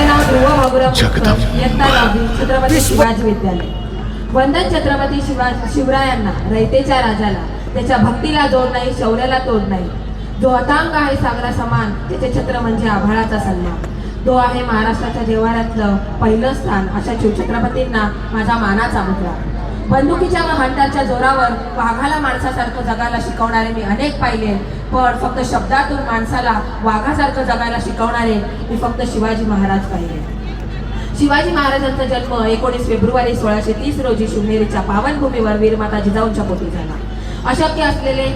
माझे नाव ध्रुव बाबुराव इयत्ता दहावी छत्रपती शिवाजी विद्यालय. वंदन छत्रपती शिवा शिवरायांना रयतेच्या राजाला त्याच्या भक्तीला जोड नाही शौर्याला तोड नाही. जो अथांग आहे सागरा समान त्याचे छत्र म्हणजे आभाळाचा सन्मान. तो आहे महाराष्ट्राच्या देवाऱ्यातलं पहिलं स्थान अशा शिवछत्रपतींना माझा मानाचा मुद्रा. बंदुकीच्या व हंटरच्या जोरावर वाघाला माणसासारखं जगायला शिकवणारे मी अनेक पाहिले पण फक्त शब्दातून माणसाला वाघासारखं जगायला शिकवणारे मी फक्त शिवाजी महाराज पाहिले शिवाजी महाराजांचा जन्म एकोणीस फेब्रुवारी सोळाशे तीस रोजी शिवनेरीच्या पावनभूमीवर वीरमाता जिजाऊंच्या पोटी झाला. अशक्य असलेले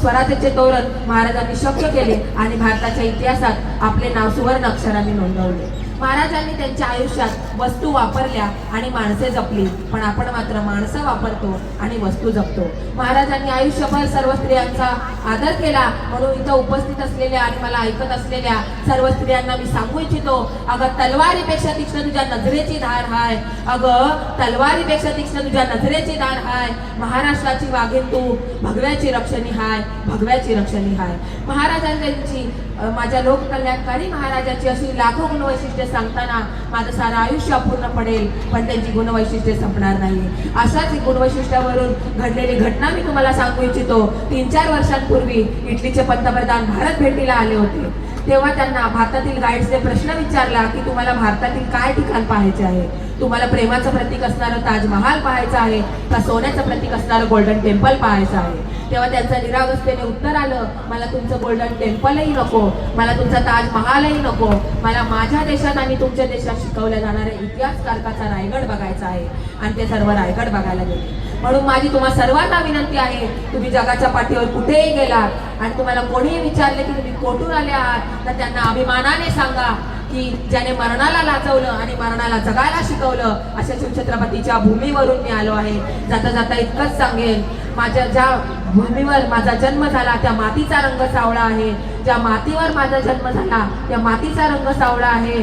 स्वराज्याचे तोरण महाराजांनी शक्य केले आणि भारताच्या इतिहासात आपले नाव सुवर्ण अक्षरांनी नोंदवले. महाराजांनी त्यांच्या आयुष्यात वस्तू वापरल्या आणि माणसे जपली. पण आपण मात्र माणसं वापरतो आणि वस्तू जपतो. महाराजांनी आयुष्यभर सर्व स्त्रियांचा आदर केला. म्हणून इथं उपस्थित असलेल्या आणि मला ऐकत असलेल्या सर्व स्त्रियांना मी सांगू इच्छितो अगं तलवारीपेक्षा तीक्ष्ण तुझ्या नजरेची धार हाय. अगं तलवारीपेक्षा तीक्ष्ण तुझ्या नजरेची धार हाय. महाराष्ट्राची वाघीण तू भगव्याची रक्षणी हाय भगव्याची रक्षणी हाय. महाराजांची माझ्या लोककल्याणकारी महाराजाची अशी लाखो गुणवैशिष्ट्ये सांगताना माझं सारं आयुष्य अपूर्ण पडेल पण त्यांची गुणवैशिष्ट्ये संपणार नाही अशाच गुणवैशिष्ट्यावरून घडलेली घटना मी तुम्हाला सांगू इच्छितो. तीन चार वर्षांपूर्वी इटलीचे पंतप्रधान भारत भेटीला आले होते. तेव्हा त्यांना भारतातील गाईड्सने प्रश्न विचारला की तुम्हाला भारतातील काय ठिकाण पाहायचे आहे? तुम्हाला प्रेमाचं प्रतीक असणारं ताजमहाल पाहायचं आहे का? सोन्याचं प्रतीक असणारं गोल्डन टेम्पल पाहायचं आहे? तेव्हा त्यांचं निरावस्थेने उत्तर आलं मला तुमचं गोल्डन टेम्पलही नको मला तुमचा ताजमहालही नको मला माझ्या देशात आणि तुमच्या देशात शिकवल्या जाणाऱ्या इतिहास कारकाचा रायगड बघायचा आहे. आणि ते सर्व रायगड बघायला गेले. म्हणून माझी तुम्हा सर्वांना विनंती आहे तुम्ही जगाच्या पाठीवर कुठेही गेलात आणि तुम्हाला कोणीही विचारले की तुम्ही कोठून आले आहात तर त्यांना अभिमानाने सांगा की ज्याने मरणाला लाजवलं आणि मरणाला जगायला शिकवलं अशा शिवछत्रपतीच्या भूमीवरून मी आलो आहे. जाता जाता इतकंच सांगेन. माझ्या ज्या भूमीवर माझा जन्म झाला त्या मातीचा रंग सावळा आहे. ज्या मातीवर माझा जन्म झाला त्या मातीचा रंग सावळा आहे.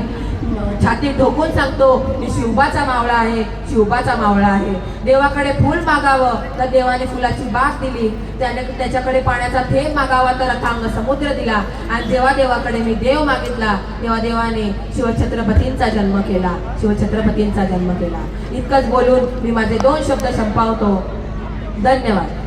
छाती ठोकून सांगतो मी शिवबाचा मावळा आहे शिवबाचा मावळा आहे. देवाकडे फुल मागावं तर देवाने फुलाची बाग दिली. त्याने त्याच्याकडे पाण्याचा थेंब मागावा तर अथांग समुद्र दिला. आणि जेव्हा देवाकडे मी देव मागितला तेव्हा देवाने शिवछत्रपतींचा जन्म केला. शिवछत्रपतींचा जन्म केला. इतकंच बोलून मी माझे दोन शब्द संपावतो. धन्यवाद.